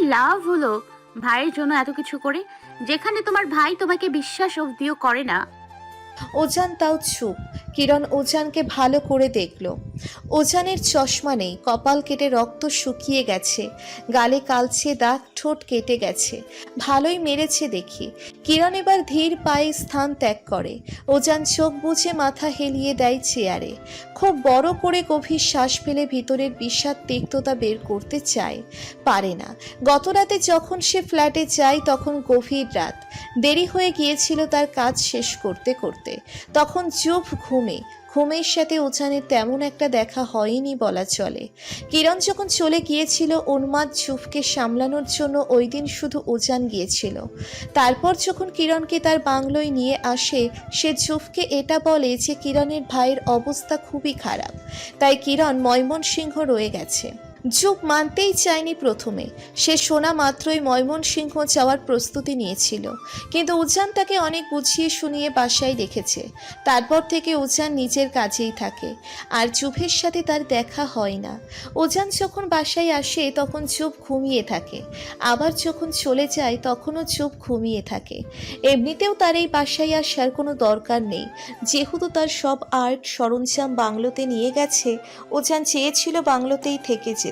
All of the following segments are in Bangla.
লাভ হলো। ভাইয়ের জন্য এত কিছু করে, যেখানে তোমার ভাই তোমাকে বিশ্বাস অবধিও করে না। ওজান তাও চুপ। কিরণ ওজানকে ভালো করে দেখল। ওজানের চশমা নেই, কপাল কেটে রক্ত শুকিয়ে গেছে, গালে কালচে দাগ ঠোঁট কেটে গেছে, ভালোই মেরেছে দেখি। কিরণ এবার ধীর পায়ে স্থান ত্যাগ করে। ওজান চোখ বুঝে মাথা হেলিয়ে দেয় চেয়ারে। খুব বড় করে গভীর শ্বাস ফেলে ভিতরের বিষাদ তিক্ততা বের করতে চায়। পারে না। গত রাতে যখন সে ফ্ল্যাটে যায় তখন গভীর রাত। দেরি হয়ে গিয়েছিল তার কাজ শেষ করতে করতে। তখন চুপ ঘুমে। ঘুমের সাথে উজানের তেমন একটা দেখা হয়নি বলা চলে। কিরণ যখন চলে গিয়েছিল, উন্মাদ ঝুফকে সামলানোর জন্য ওই দিন শুধু উজান গিয়েছিল। তারপর যখন কিরণকে তার বাংলোয় নিয়ে আসে, সে ঝুফকে এটা বলে যে কিরণের ভাইয়ের অবস্থা খুবই খারাপ। তাই কিরণ ময়মনসিংহ রয়ে গেছে। যুগ মানতেই চায়নি প্রথমে। সে শোনা মাত্রই ময়মনসিংহ যাওয়ার প্রস্তুতি নিয়েছিল। কিন্তু উজান তাকে অনেক বুঝিয়ে শুনিয়ে বাসায় রেখেছে। তারপর থেকে উজান নিজের কাজেই থাকে। আর চুপের সাথে তার দেখা হয় না। উজান যখন বাসায় আসে, তখন চুপ ঘুমিয়ে থাকে। আবার যখন চলে যায়, তখনও চুপ ঘুমিয়ে থাকে। এমনিতেও তার এই বাসায় আসার কোনো দরকার নেই। যেহেতু তার সব আর্ট সরঞ্জাম বাংলোতে নিয়ে গেছে, উজান চেয়েছিল বাংলোতেই থেকে যেতে।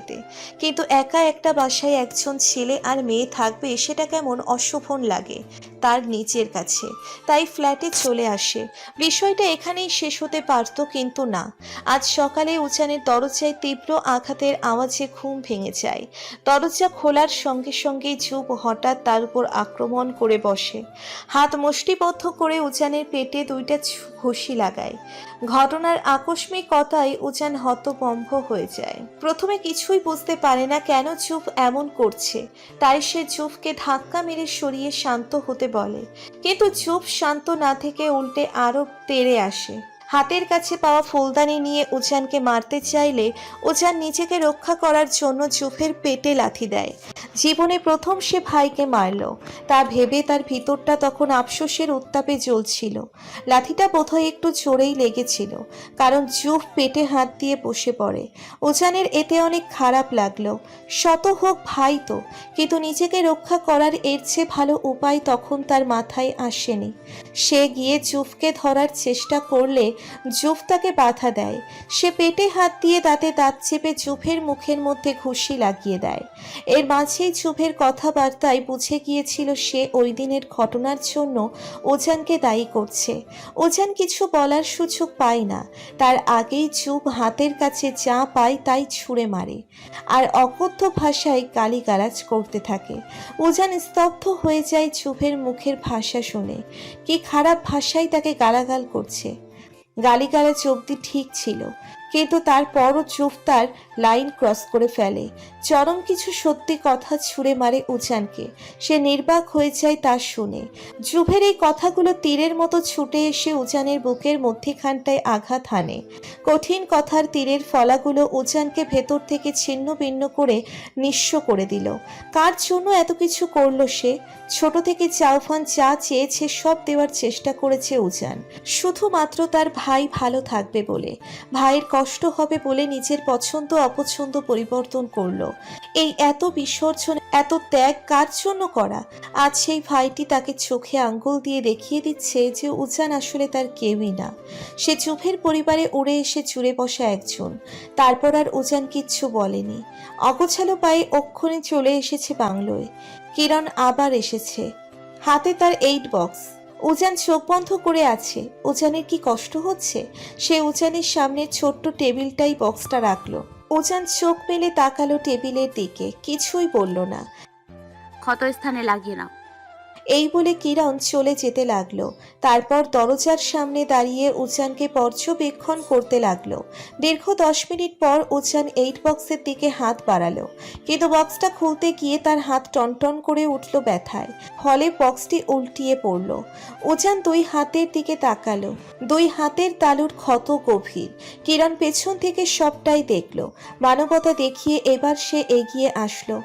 কিন্তু একা একটা বাসায় একজন ছেলে আর মেয়ে থাকবে সেটা কেমন অশোভন লাগে তার নিচের কাছে। তাই ফ্ল্যাটে চলে আসে। বিষয়টা এখানেই শেষ হতে পারত কিন্তু না। আজ সকালে উচানের দরজায় তীব্র আঘাতের আওয়াজে ঘুম ভেঙে যায়। দরজা খোলার সঙ্গে সঙ্গেই ঝুপ হঠাৎ তার উপর আক্রমণ করে বসে। হাত মুষ্টিবদ্ধ করে উচানের পেটে দুইটা ঘুষি লাগায়। ঘটনার আকস্মিকতায় উজান হতভম্ব হয়ে যায়। প্রথমে কিছুই বুঝতে পারে না কেন চুপ এমন করছে। তাই সে চুপকে ধাক্কা মেরে সরিয়ে শান্ত হতে বলে। কিন্তু চুপ শান্ত না থেকে উল্টে আরও তেড়ে আসে। হাতের কাছে পাওয়া ফুলদানি নিয়ে উজানকে মারতে চাইলে উজান নিজেকে রক্ষা করার জন্য জুফের পেটে লাথি দেয়। জীবনে প্রথম সে ভাইকে মারল। তা ভেবে তার ভিতরটা তখন আফসোসের উত্তাপে জ্বলছিল। লাথিটা বোধহয় একটু জোরেই লেগেছিল, কারণ জুফ পেটে হাত দিয়ে বসে পড়ে। উজানের এতে অনেক খারাপ লাগল। শত হোক ভাই তো, কিন্তু নিজেকে রক্ষা করার এর চেয়ে ভালো উপায় তখন তার মাথায় আসেনি। সে গিয়ে জুফকে ধরার চেষ্টা করলে জুফ তাকে বাধা দেয়। সে পেটে হাত দিয়ে দাঁতে দাঁত চেপে জুফের মুখের মধ্যে ঘুষি লাগিয়ে দেয়। এর মাঝেই জুফের কথাবার্তায় বুঝে গিয়েছিল সে ওই দিনের ঘটনার জন্য ওজানকে দায়ী করছে। ওজান কিছু বলার সুযোগ পায় না। তার আগেই চুপ হাতের কাছে যা পায় তাই ছুঁড়ে মারে। আর অকথ্য ভাষায় গালিগালাজ করতে থাকে। উজান স্তব্ধ হয়ে যায় চুপের মুখের ভাষা শুনে। কি খারাপ ভাষায় তাকে গালাগাল করছে। গালিগালাজ অব্দি ঠিক ছিল, কিন্তু তারপরও চুপ তার লাইন ক্রস করে ফেলে। চরম কিছু সত্যি কথা ছুঁড়ে মারে উজানকে। সে নির্বাক হয়ে যায় তা শুনে। জুভের এই কথাগুলো তীরের মতো ছুটে এসে উজানের বুকের মধ্যিখানটায় আঘাত হানে। কঠিন কথার তীরের ফলাগুলো উজানকে ভেতর থেকে ছিন্ন ভিন্ন করে নিঃস্ব করে দিল। কার জন্য এত কিছু করল সে? ছোট থেকে চাউফান যা চেয়েছে, সব দেওয়ার চেষ্টা করেছে উজান। শুধুমাত্র তার ভাই ভালো থাকবে বলে। ভাইয়ের কষ্ট হবে বলে নিজের পছন্দ অপছন্দ পরিবর্তন করল। এই এত বিসর্জন, এত ত্যাগ কার জন্য করা? আজ সেই ভাইটি তাকে চোখে আঙ্গুল দিয়ে দেখিয়ে দিচ্ছে যে উজান আসলে তার কেউই না। সে চুপের পরিবারে উড়ে এসে জুড়ে বসা একজন। তারপর আর উজান কিচ্ছু বলেনি। অগোছালো পায়ে অক্ষণে চলে এসেছে বাংলোয়। কিরণ আবার এসেছে। হাতে তার এইট বক্স উজান চোখ বন্ধ করে আছে। উজানের কি কষ্ট হচ্ছে? সে উজানের সামনে ছোট্ট টেবিলটাই বক্সটা রাখল। উজান চোখ মেলে তাকালো টেবিলের দিকে, কিছুই বলল না। ক্ষতস্থানে লাগিয়ে নাও। এই বলে কিরণ চলে যেতে লাগল। তারপর দরজার সামনে দাঁড়িয়ে উজানকে পর্যবেক্ষণ করতে লাগল। দীর্ঘ দশ মিনিট পর উজান এইট বক্সের দিকে হাত বাড়ালো। কিন্তু বক্সটা খুলতে গিয়ে তার হাত টনটন করে উঠল ব্যথায়। ফলে বক্সটি উল্টিয়ে পড়ল। উজান দুই হাতের দিকে তাকালো। দুই হাতের তালুর ক্ষত গভীর। কিরণ পেছন থেকে সবটাই দেখল। মানবতা দেখিয়ে এবার সে এগিয়ে আসলো।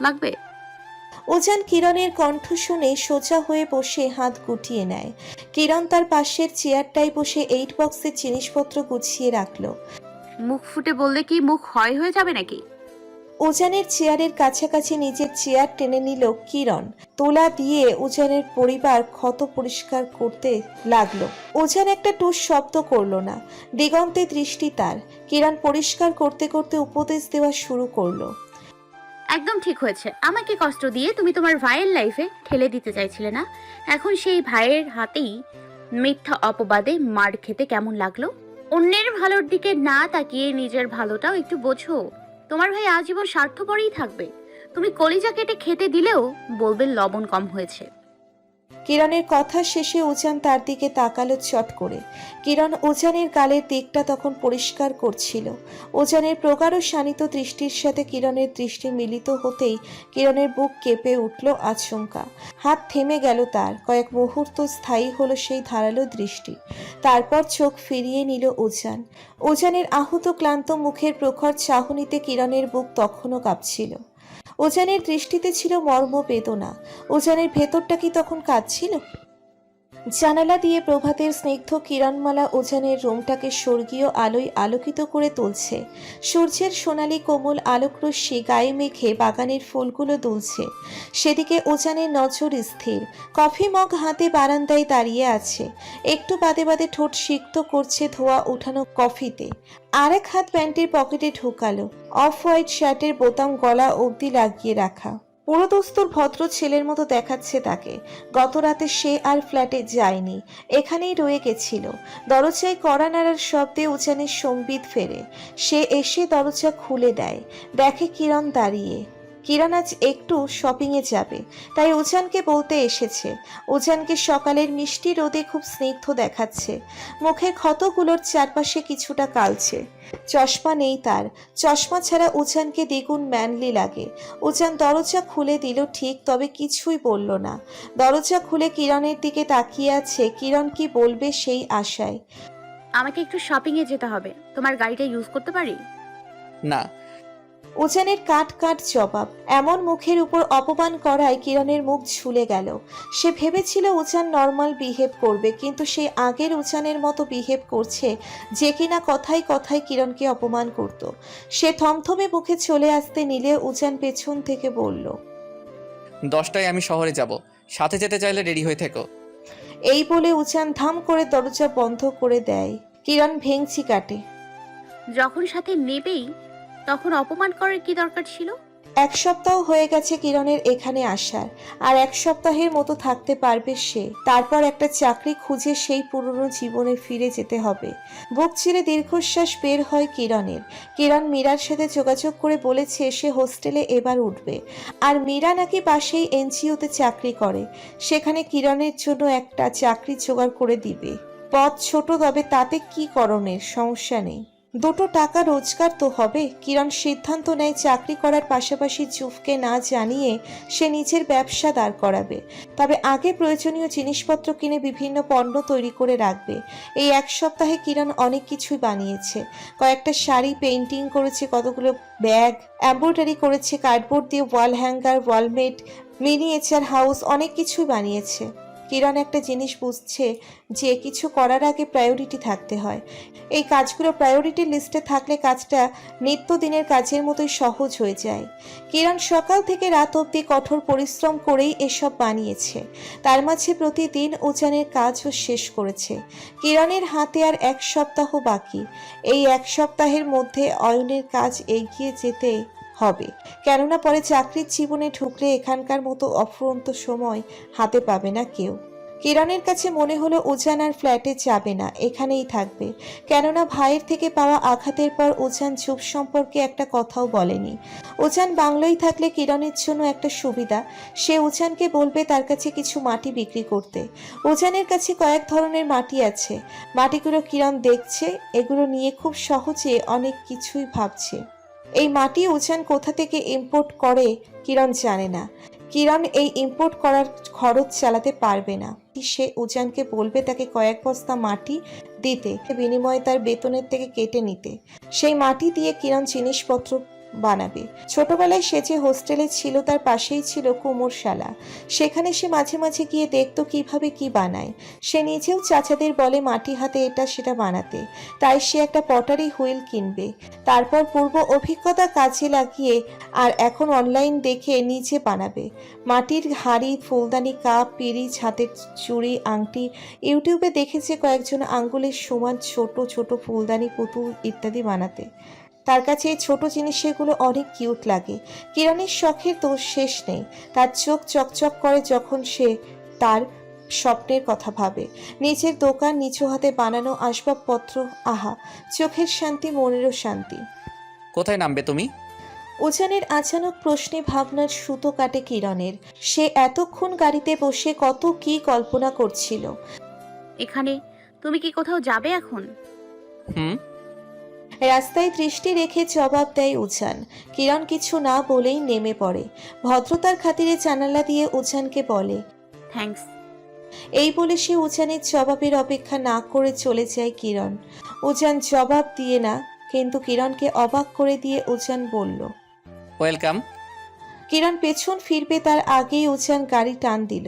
লাগবে? উজান কিরণের কণ্ঠ শুনে সোজা হয়ে বসে হাত গুটিয়ে নেয়। কিরণ তার পাশের চেয়ারটায় বসে এইট বক্সের জিনিসপত্র গুছিয়ে রাখল। মুখ ফুটে বললে কি মুখ হয় হয়ে যাবে নাকি? উজানের চেয়ারের কাছাকাছি নিজের চেয়ার টেনে নিল কিরণ। তোলা দিয়ে উজানের পরিবার ক্ষত পরিষ্কার করতে লাগল। উজান একটা টুস শব্দ করল না। দিগন্তে দৃষ্টি তার। কিরণ পরিষ্কার করতে করতে উপদেশ দেওয়া শুরু করল। একদম ঠিক হয়েছে। আমাকে কষ্ট দিয়ে তুমি তোমার ভাইয়ের লাইফে ঠেলে দিতে চাইছিলে না? এখন সেই ভাইয়ের হাতেই মিথ্যা অপবাদে মার খেতে কেমন লাগল? অন্যের ভালোর দিকে না তাকিয়ে নিজের ভালোটাও একটু বোঝো। তোমার ভাই আজীবন স্বার্থপরেই থাকবে। তুমি কলিজা কেটে খেতে দিলেও বলবে লবণ কম হয়েছে। কিরণের কথা শেষে উজান তার দিকে তাকালো চট করে। কিরণ উজানের গালের দিকটা তখন পরিষ্কার করছিল। উজানের প্রগাঢ় শানিত দৃষ্টির সাথে কিরণের দৃষ্টি মিলিত হতেই কিরণের বুক কেঁপে উঠল আচমকা। হাত থেমে গেল তার, কয়েক মুহূর্ত স্থায়ী হলো সেই ধারালো দৃষ্টি। তারপর চোখ ফিরিয়ে নিল উজান। উজানের আহত ক্লান্ত মুখের প্রখর চাহনিতে কিরণের বুক তখনও কাঁপছিল। উজানের দৃষ্টিতে ছিল মর্ম বেদনা ওজানের ভেতরটা কি তখন কাঁদছিল? জানালা দিয়ে প্রভাতের স্নিগ্ধ কিরণমালা উজানের রুমটাকে স্বর্গীয় আলোয় আলোকিত করে তুলছে। সূর্যের সোনালি কোমল আলোকরশ্মি গায়ে মেখে বাগানের ফুলগুলো দুলছে। সেদিকে উজানের নজর স্থির। কফি মগ হাতে বারান্দায় দাঁড়িয়ে আছে। একটু বাদে বাদে ঠোঁট সিক্ত করছে ধোয়া উঠানো কফিতে। আরেক হাত প্যান্টের পকেটে ঢুকালো। অফ হোয়াইট শার্টের বোতাম গলা অবধি লাগিয়ে রাখা। পুরোদস্তুর ভদ্র ছেলের মতো দেখাচ্ছে তাকে। গত রাতে সে আর ফ্ল্যাটে যায়নি। এখানেই রয়ে গেছিল। দরজায় কড়া নাড়ার শব্দে উজানের সম্বিত ফেরে। সে এসে দরজা খুলে দেয়। দেখে কিরণ দাঁড়িয়ে। কিরণ আজ একটু শপিংয়ে যাবে। তাই উজানকে বলতে এসেছে উজানকে সকালের মিষ্টি রোদে খুব স্নিগ্ধ দেখাচ্ছে। মুখের ক্ষতগুলোর চারপাশে কিছুটা কালছে চশমা নেই তার। চশমা ছাড়া উজানকে দ্বিগুণ ম্যানলি লাগে। উজান দরজা খুলে দিল ঠিক তবে কিছুই বলল না। দরজা খুলে কিরণের দিকে তাকিয়ে আছে কিরণ কি বলবে সেই আশায়। আমাকে একটু শপিংয়ে যেতে হবে। তোমার গাড়িটা ইউজ করতে পারি? না উজানের কাট কাট জবাব। এমন মুখের উপর অপমান করায় কিরণের মুখ ঝুলে গেল। সে ভেবেছিল উজান নর্মাল বিহেভ করবে কিন্তু সে আগের উজানের মতো বিহেভ করছে যে কিনা কথায় কথায় কিরণকে অপমান করত। সে থমথমে মুখে চলে আসতে নিলে উজান পেছন থেকে বলল দশটায় আমি শহরে যাব। সাথে যেতে চাইলে রেডি হয়ে থেকো। এই বলে উজান ধাম করে দরজা বন্ধ করে দেয়। কিরণ ভেংচি কাটে। যখন সাথে নেবেই তখন অপমান করার কি দরকার ছিল? এক সপ্তাহ হয়ে গেছে কিরণের এখানে আসার, আর এক সপ্তাহের মতো থাকতে পারবে সে। তারপর একটা চাকরি খুঁজে সেই পুরনো জীবনে ফিরে যেতে হবে। বুক ছিঁড়ে দীর্ঘশ্বাস বের হয় কিরণের। কিরণ মীরার সাথে যোগাযোগ করে বলেছে সে হোস্টেলে এবার উঠবে। আর মীরা নাকি পাশেই এনজিওতে চাকরি করে। সেখানে কিরণের জন্য একটা চাকরি জোগাড় করে দিবে। পথ ছোট, তবে তাতে কি করণের? সমস্যা নেই। দুটো টাকা রোজগার তো হবে। কিরণ সিদ্ধান্ত নেয় চাকরি করার পাশাপাশি জুফকে না জানিয়ে সে নিজের ব্যবসা দাঁড় করাবে। তবে আগে প্রয়োজনীয় জিনিসপত্র কিনে বিভিন্ন পণ্য তৈরি করে রাখবে। এই এক সপ্তাহে কিরণ অনেক কিছুই বানিয়েছে। কয়েকটা শাড়ি পেন্টিং করেছে কতগুলো ব্যাগ, এমব্রয়ডারি করেছে কার্ডবোর্ড দিয়ে wall hanger, wall mat, miniature house অনেক কিছুই বানিয়েছে। কিরণ একটা জিনিস বুঝছে যে কিছু করার আগে প্রায়োরিটি থাকতে হয়। এই কাজগুলো প্রায়োরিটি লিস্টে থাকলে কাজটা নিত্যদিনের কাজের মতোই সহজ হয়ে যায়। কিরণ সকাল থেকে রাত অবধি কঠোর পরিশ্রম করেই এসব বানিয়েছে। তার মাঝে প্রতিদিন উজানের কাজও শেষ করেছে। কিরণের হাতে আর এক সপ্তাহ বাকি। এই এক সপ্তাহের মধ্যে অয়নের কাজ এগিয়ে যেতে হবে। কেননা পরে চাকরির জীবনে ঢুকলে এখানকার মতো অফুরন্ত সময় হাতে পাবে না কেউ। কিরণের কাছে মনে হলো উজান আর ফ্ল্যাটে যাবে না, এখানেই থাকবে। কেননা ভাইয়ের থেকে পাওয়া আঘাতের পর উজান ঝুপ সম্পর্কে একটা কথাও বলেনি। উজান বাংলোয় থাকলে কিরণের জন্য একটা সুবিধা, সে উজানকে বলবে তার কাছে কিছু মাটি বিক্রি করতে। উজানের কাছে কয়েক ধরনের মাটি আছে। মাটিগুলো কিরণ দেখছে, এগুলো নিয়ে খুব সহজে অনেক কিছুই ভাবছে। এই মাটি উজান কোথা থেকে ইম্পোর্ট করে, কিরণ জানে না। কিরণ এই ইম্পোর্ট করার খরচ চালাতে পারবে না। সে উজানকে বলবে তাকে কয়েক বস্তা মাটি দিতে, বিনিময়ে তার বেতনের থেকে কেটে নিতে। সেই মাটি দিয়ে কিরণ জিনিসপত্র বানাবে। ছোটবেলায় সে যে হোস্টেলে ছিল তার পাশেই ছিল কুমোরশালা সেখানে সে মাঝে মাঝে গিয়ে দেখতো কীভাবে কি বানায়। সে নিজেও চাচাদের বলে মাটি হাতে এটা সেটা বানাতে। তাই সে একটা পটারি হুইল কিনবে। তারপর পূর্ব অভিজ্ঞতা কাজে লাগিয়ে আর এখন অনলাইন দেখে নিজে বানাবে। মাটির হাড়ি, ফুলদানি কাপ, পিরিচ, হাতের চুড়ি, আংটি, ইউটিউবে দেখেছে কয়েকজন আঙ্গুলের সমান ছোট ছোট ফুলদানি পুতুল ইত্যাদি বানাতে। তার কাছে এই ছোট জিনিসগুলো অনেক কিউট লাগে। কিরণের শখের তো শেষ নেই। তার চোখ চকচক করে যখন সে তার স্বপ্নের কথা ভাবে। নিজের দোকান নিচু হাতে বানানো আসবাবপত্র আহা চোখের শান্তি মনেরও শান্তি। কোথায় নামবে তুমি? উজানের আচানক প্রশ্নে ভাবনার সুতো কাটে কিরণের। সে এতক্ষণ গাড়িতে বসে কত কি কল্পনা করছিল। এখানে তুমি কি কোথাও যাবে এখন? হুম? রাস্তায় দৃষ্টি রেখে জবাব দেয় উজান। কিরণ কিছু না বলেই নেমে পড়ে। ভদ্রতার খাতিরে জানালা দিয়ে উজানকে বলে থ্যাঙ্কস এই বলে সে উজানের জবাবের অপেক্ষা না করে চলে যায় কিরণ। উজান জবাব দিয়ে না কিন্তু কিরণকে অবাক করে দিয়ে উজান বলল ওয়েলকাম কিরণ পেছন ফিরবে তার আগেই উজান গাড়ি টান দিল।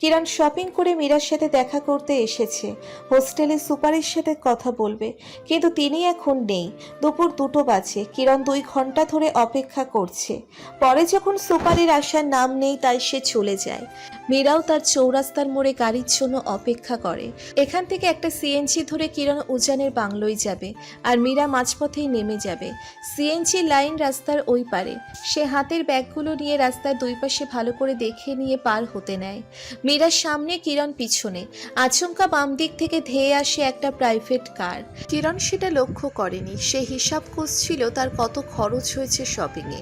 কিরণ শপিং করে মীরার সাথে দেখা করতে এসেছে। হোস্টেলে সুপারের সাথে কথা বলবে। কিন্তু তিনি এখন নেই। দুপুর দুটো বাজে। কিরণ দুই ঘণ্টা ধরে অপেক্ষা করছে। পরে যখন সুপারের আসার নাম নেই, তাই সে চলে যায়। মীরাও তার চৌরাস্তার মোড়ে গাড়ির জন্য অপেক্ষা করে। এখান থেকে একটা সিএনজি ধরে কিরণ উজানের বাংলোয় যাবে আর মীরা মাঝপথেই নেমে যাবে। সিএনজি লাইন রাস্তার ওই পারে। সে হাতের ব্যাগগুলো নিয়ে রাস্তার দুই পাশে ভালো করে দেখে নিয়ে পার হতে নেয়। মীরার সামনে কিরণ পিছনে। আচমকা বাম দিক থেকে ধেয়ে আসে একটা প্রাইভেট কার। কিরণ সেটা লক্ষ্য করেনি। সে হিসাব করছিল তার কত খরচ হয়েছে শপিংয়ে।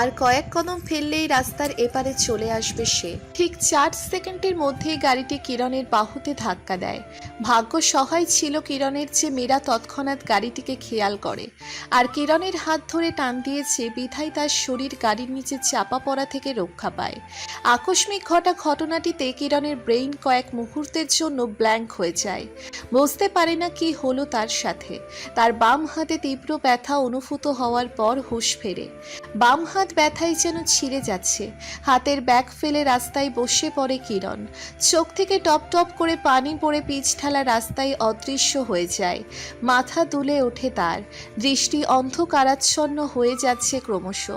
আর কয়েক কদম ফেললেই রাস্তার এপারে চলে আসবে সে। ঠিক চার সেকেন্ডের মধ্যেই গাড়িটি কিরণের বাহুতে ধাক্কা দেয়। ভাগ্য সহায় ছিল কিরণের যে মীরা তৎক্ষণাৎ গাড়িটিকে খেয়াল করে। আর কিরণের হাত ধরে টান দিয়েছে বিধাই তার শরীর গাড়ির নিচে চাপা পড়া থেকে রক্ষা পায়। আকস্মিক ঘটা ঘটনাটিতে কিরণের ব্রেইন কয়েক মুহূর্তের জন্য ব্ল্যাঙ্ক হয়ে যায়। বুঝতে পারে না কি হলো তার সাথে। তার বাম হাতে তীব্র ব্যথা অনুভূত হওয়ার পর হুঁশ ফেরে। বাম হাত ব্যথায় যেন ছিঁড়ে যাচ্ছে। হাতের ব্যাগ ফেলে রাস্তায় বসে পড়ে কিরণ। চোখ থেকে টপ টপ করে পানি পড়ে পিচ ঠেলা রাস্তায় অদৃশ্য হয়ে যায়। মাথা দুলে ওঠে তার। দৃষ্টি অন্ধকারাচ্ছন্ন হয়ে যাচ্ছে ক্রমশ।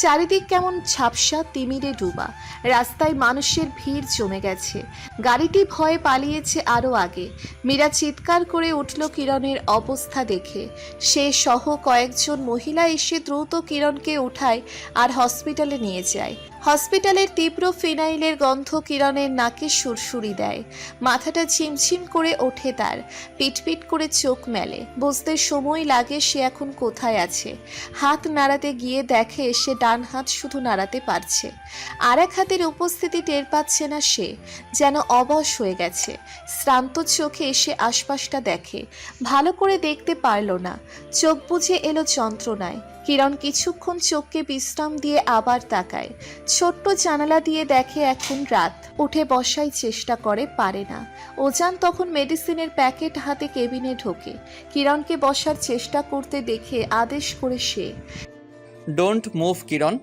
চারিদিক কেমন ঝাপসা, তিমিরে ডুবা। রাস্তায় মানুষের ভিড় জমে গেছে। গাড়িটি ভয়ে পালিয়েছে আরও আগে। মীরা চিৎকার করে উঠল কিরণের অবস্থা দেখে। সে সহ কয়েকজন মহিলা এসে দ্রুত কিরণকে উঠায় আর হসপিটালে নিয়ে যায়। হসপিটালের তীব্র ফিনাইলের গন্ধ কিরণের নাকে সুরসুরি দেয়। মাথাটা ঝিমঝিম করে ওঠে তার। পিটপিট করে চোখ মেলে। বুঝতে সময় লাগে সে এখন কোথায় আছে। হাত নাড়াতে গিয়ে দেখে সে ডান হাত শুধু নাড়াতে পারছে। আর এক হাতের উপস্থিতি টের পাচ্ছে না সে। যেন অবশ হয়ে গেছে। শ্রান্ত চোখে এসে আশপাশটা দেখে। ভালো করে দেখতে পারল না। চোখ বুঝে এলো যন্ত্রণায়। কিরণ কিছুক্ষণ চোখকে বিশ্রাম দিয়ে আবার তাকায়। ছোট্ট জানালা দিয়ে দেখে এখন রাত। উঠে বসাই চেষ্টা করে পারে না। ওজান তখন মেডিসিনের প্যাকেট হাতে কেবিনে ঢোকে। কিরণকে বসার চেষ্টা করতে দেখে আদেশ করে সে ডোন্ট মুভ কিরণ।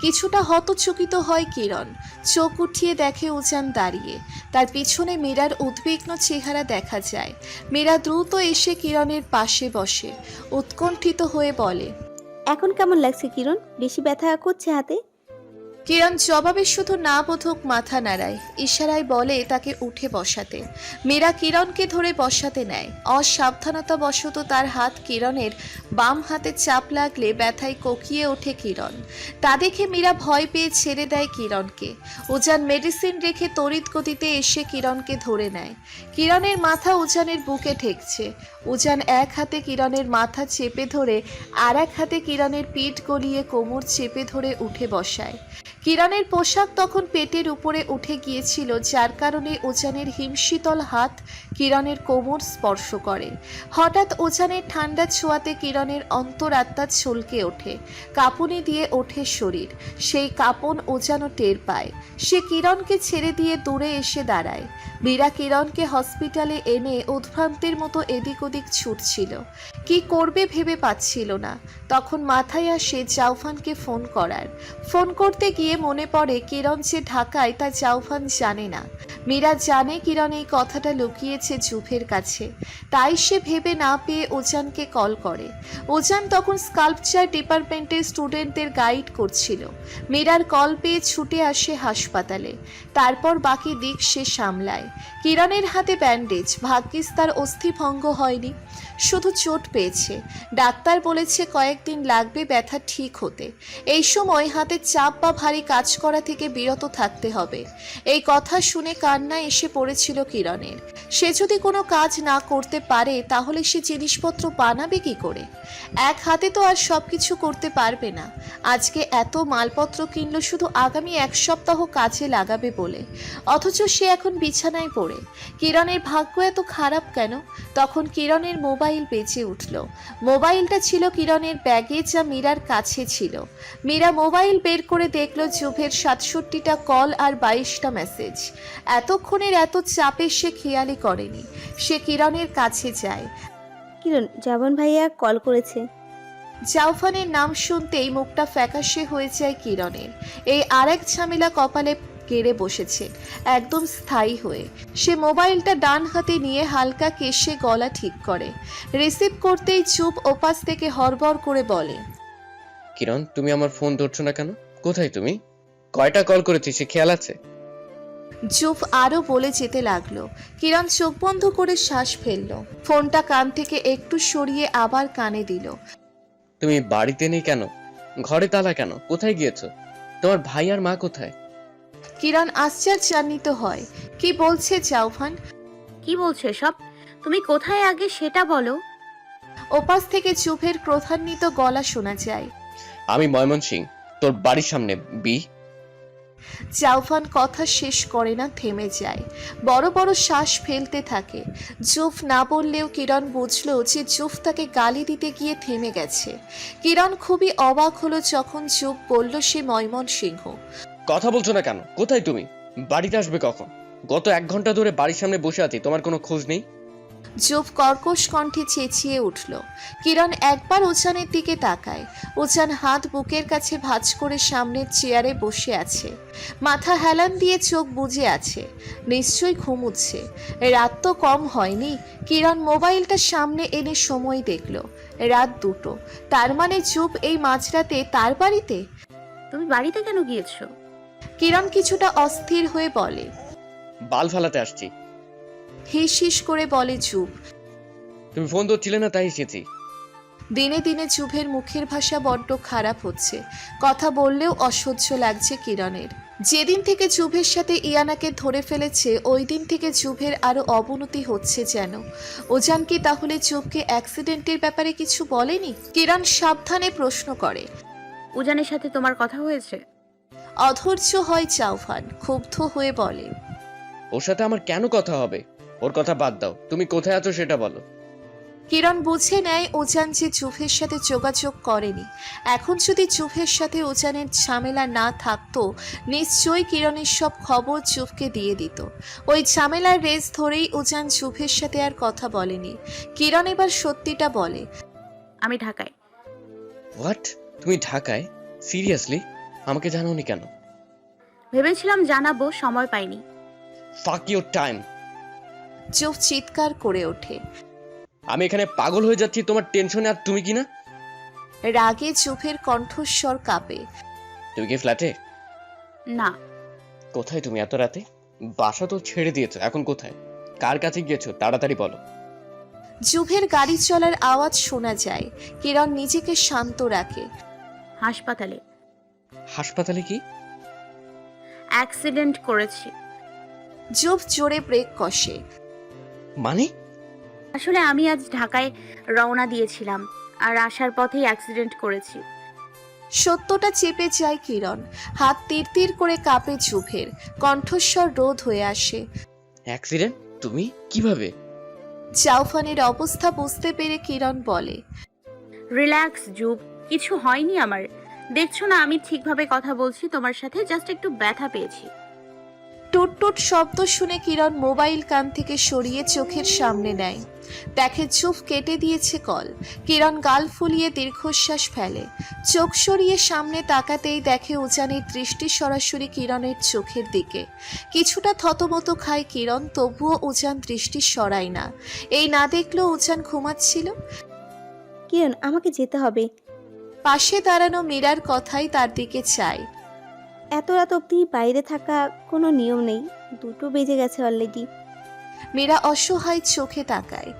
কিছুটা হতচকিত হয় কিরণ। চোখ উঠিয়ে দেখে উজান দাঁড়িয়ে। তার পিছনে মীরার উদ্বিগ্ন চেহারা দেখা যায়। মীরা দ্রুত এসে কিরণের পাশে বসে। উৎকণ্ঠিত হয়ে বলে এখন কেমন লাগছে কিরণ? বেশি ব্যথা করছে হাতে? কিরণ জবাবে শুধু না বোধক মাথা নাড়ায়। ইশারায় বলে তাকে উঠে বসাতে। মীরা কিরণকে ধরে বসাতে নেয়। অসাবধানতা বশত তার হাত কিরণের বাম হাতে চাপ লাগলে ব্যথায় কোকিয়ে ওঠে কিরণ। তা দেখে মীরা ভয় পেয়ে ছেড়ে দেয় কিরণকে। উজান মেডিসিন রেখে তড়িৎ গতিতে এসে কিরণকে ধরে নেয়। কিরণের মাথা উজানের বুকে ঠেকছে। উজান এক হাতে কিরণের মাথা চেপে ধরে আর এক হাতে কিরণের পিঠ গলিয়ে কোমর চেপে ধরে উঠে বসায়। কিরণের পোশাক তখন পেটের উপরে উঠে গিয়েছিল, যার কারণে ওজানের হিমশীতল হাত কিরণের কোমর স্পর্শ করে। হঠাৎ ওজানের ঠান্ডা ছোঁয়াতে কিরণের অন্তরাত্মা ছলকে ওঠে, কাঁপুনি দিয়ে ওঠে শরীর। সেই কাঁপন ওজানো টের পায়। সে কিরণকে ছেড়ে দিয়ে দূরে এসে দাঁড়ায়। মীরা কিরণকে হসপিটালে এনে উদ্ভ্রান্তের মতো এদিক ওদিক ছুটছিল। কি করবে ভেবে পাচ্ছিল না। তখন মাথায় আসে জাউফানকে ফোন করার। ফোন করতে গিয়ে মনে পড়ে কিরণ যে ঢাকায় তা চাউফান জানে না। মীরা জানে কিরণ এই কথাটা লুকিয়েছে জুফের কাছে। তাই সে ভেবে না পেয়ে ওজানকে কল করে। ওজান তখন স্কাল্পচার ডিপার্টমেন্টের স্টুডেন্টদের গাইড করছিল। মীরার কল পেয়ে ছুটে আসে হাসপাতালে। তারপর বাকি দিক সে সামলায়। কিরণের হাতে ব্যান্ডেজ, ভাগ্যিস তার অস্থিভঙ্গ হয়নি। শুধু চোট পেয়েছে। ডাক্তার বলেছে কয়েকদিন লাগবে ব্যথা ঠিক হতে। এই সময় হাতে চাপ বা ভারী কাজ করা থেকে বিরত থাকতে হবে। এই কথা শুনে কান্না এসে পড়েছিল কিরণের। সে যদি কোনো কাজ না করতে পারে, তাহলে সে জিনিসপত্র বানাবে কি করে? এক হাতে তো আর সব কিছু করতে পারবে না। আজকে এত মালপত্র কিনলো শুধু আগামী এক সপ্তাহ কাজে লাগাবে বলে। অথচ সে এখন বিছানায় পড়ে। কিরণের ভাগ্য এত খারাপ কেন? তখন কিরণের মোবাইল বেজে উঠল। মোবাইলটা ছিল কিরণের ব্যাগে যা মীরার কাছে ছিল। মীরা মোবাইল বের করে দেখল জুভের সাতষট্টিটা কল আর বাইশটা মেসেজ। এতক্ষণের এত চাপে সে খেয়ালই করেনি। সে কিরণের কাছে যায়। কিরণ জাবন ভাইয়া কল করেছে। জাউফানের নাম শুনতেই মুখটা ফ্যাকাশে হয়ে যায় কিরণের। এই আরেক ঝামেলা কপালে কেড়ে বসেছে একদম স্থায়ী হয়ে। সে মোবাইলটা ডান হাতে নিয়ে হালকা কেশে গলা ঠিক করে। রিসিভ করতেই চুপ ওপাশ থেকে হরবর করে বলে কিরণ তুমি আমার ফোন ধরছো না কেন? কোথায় তুমি? কয়টা কল করেছি সে খেয়াল আছে? চুপ আরও বলে যেতে লাগল। কিরণ চোখ বন্ধ করে শ্বাস ফেলল। ফোনটা কান থেকে একটু সরিয়ে আবার কানে দিল। তুমি বাড়িতে নেই কেন? ঘরে তালা কেন? কোথায় গিয়েছো? তোমার ভাই আর মা কোথায়? কিরণ আশ্চর্যান্বিত হয়। কি বলছে জাউফান কি বলছো সব তুমি কোথায় আগে সেটা বলো। ওপাশ থেকে চুপের ক্রোধান্বিত গলা শোনা যায়। আমি ময়মনসিং তোর বাড়ির সামনে বি। জাউফান কথা শেষ করে না, থেমে যায়। বড় বড় শ্বাস ফেলতে থাকে। জুফ না বললেও কিরণ বুঝলো যে জুফ তাকে গালি দিতে গিয়ে থেমে গেছে। কিরণ খুবই অবাক হলো যখন জুফ বলল, সে ময়মন সিংহ কথা বলছো না কেন? কোথায় তুমি? বাড়িতে আসবে কখন? গত এক ঘণ্টা ধরে বাড়ির সামনে বসে আছি, তোমার কোনো খোঁজ নেই? জুফ কর্কশ কণ্ঠে চেঁচিয়ে উঠল। কিরণ একবার উচানের দিকে তাকায়। উচান হাত বুকের কাছে ভাঁজ করে সামনের চেয়ারে বসে আছে। মাথা হেলান দিয়ে চোখ বুজে আছে। নিশ্চয়ই ঘুমুচ্ছে। রাত তো কম হয়নি। কিরণ মোবাইলটা সামনে এনে সময় দেখল। রাত দুটো। তার মানে চুপ এই মাঝরাতে তার বাড়িতে? তুমি বাড়িতে কেন গিয়েছো? কিরণ কিছুটা অস্থির হয়ে বলে বাল ফালাতে আসছি। হিস হিস করে বলে চুপ। তুমি ফোন ধরছিলে না? তাই এসেছি। দিনে দিনে চুভের মুখের ভাষা বড্ড খারাপ হচ্ছে। কথা বললেও অসহ্য লাগছে কিরণের। যেদিন থেকে চুভের সাথে ইয়ানাকে ধরে ফেলেছে ওই দিন থেকে চুভের আরও অবনতি হচ্ছে যেন। ওজান কি তাহলে চুভকে অ্যাক্সিডেন্টের ব্যাপারে কিছু বলেনি? কিরণ সাবধানে প্রশ্ন করে। উজানের সাথে তোমার কথা হয়েছে? অধৈর্য হয় চাউফান ক্ষুব্ধ হয়ে বলে। ওর সাথে আমার কেন কথা হবে? ওর কথা বাদ দাও। তুমি কোথায় আছো সেটা বলো। কিরণ বুঝে নেয় ওজান যে চুফের সাথে যোগাযোগ করেনি। এখন যদি চুফের সাথে ওজানের ঝামেলা না থাকতো নিশ্চয়ই কিরণের সব খবর চুফকে দিয়ে দিত। ওই ঝামেলার রেস ধরেই ওজান চুফের সাথে আর কথা বলেনি। কিরণ এবার সত্যিটা বলে। আমি ঢাকায়। হোয়াট তুমি ঢাকায়? সিরিয়াসলি আমাকে জানোনি কেন? ভেবেছিলাম জানাব সময় পাইনি। ফাক ইউর টাইম চুপ চিৎকার করে ওঠে। আমি এখানে পাগল হয়ে যাচ্ছি তোমার টেনশনে আর তুমি কি না রাগে চুফের কণ্ঠস্বর কাঁপে। তুমি কি ফ্ল্যাটে না। কোথায় তুমি এত রাতে? বাসা তো ছেড়ে দিয়েছ এখন কোথায়? কার কাছে গিয়েছো? তাড়াতাড়ি বলো। জুভের গাড়ি চলার আওয়াজ শোনা যায় কিরণ নিজেকে শান্ত রাখে। হাসপাতালে। হাসপাতালে কি? অ্যাক্সিডেন্ট করেছি। জুভ জোরে ব্রেক কষে। মানে? আসলে আমি আজ ঢাকায় রওনা দিয়েছিলাম আর আসার পথেই অ্যাক্সিডেন্ট করেছি। সত্যটা চেপে যায় কিরণ। হাত তীর তীর করে কাঁপে চুভের কণ্ঠস্বর রোধ হয়ে আসে। অ্যাক্সিডেন্ট তুমি? কীভাবে? জাউফানের অবস্থা বুঝতে পেরে কিরণ বলে রিল্যাক্স জুব। কিছু হয়নি আমার। দেখছ না আমি ঠিকভাবে কথা বলছি তোমার সাথে জাস্ট একটু ব্যথা পেয়েছি। টুট টুট শব্দ শুনে কিরণ মোবাইল কান থেকে সরিয়ে চোখের সামনে নেয়। দেখে চুপ কেটে দিয়েছে কল। কিরণ গাল ফুলিয়ে দীর্ঘশ্বাস ফেলে। চোখ সরিয়ে সামনে তাকাতেই দেখে উজানের দৃষ্টি সরাসরি কিরণের চোখের দিকে। কিছুটা থতমত খায় কিরণ তবুও উজান দৃষ্টি সরায় না। এই না দেখলেও উজান ঘুমাচ্ছিল? কিরণ আমাকে যেতে হবে। পাশে দাঁড়ানো মীরার কথাই তার দিকে চায়। এত রাত অবধি বাইরে থাকা কোনো নিয়ম নেই। দুটো বেজে গেছে অলরেডি মীরা অসহায় চোখে তাকায়।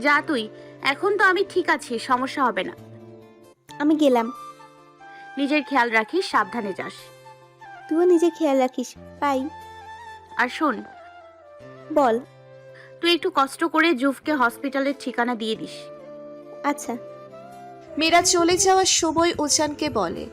যা তুই এখন তো আমি ঠিক আছি সমস্যা হবে না। আমি গেলাম। নিজের খেয়াল রাখিস সাবধানে যাস। তুইও নিজে খেয়াল রাখিস পাই আর শোন। বল। তুই একটু কষ্ট করে জুফকে হসপিটালের ঠিকানা দিয়ে দিস। আচ্ছা। মীরা চলে যাওয়ার সময় উজানকে বলে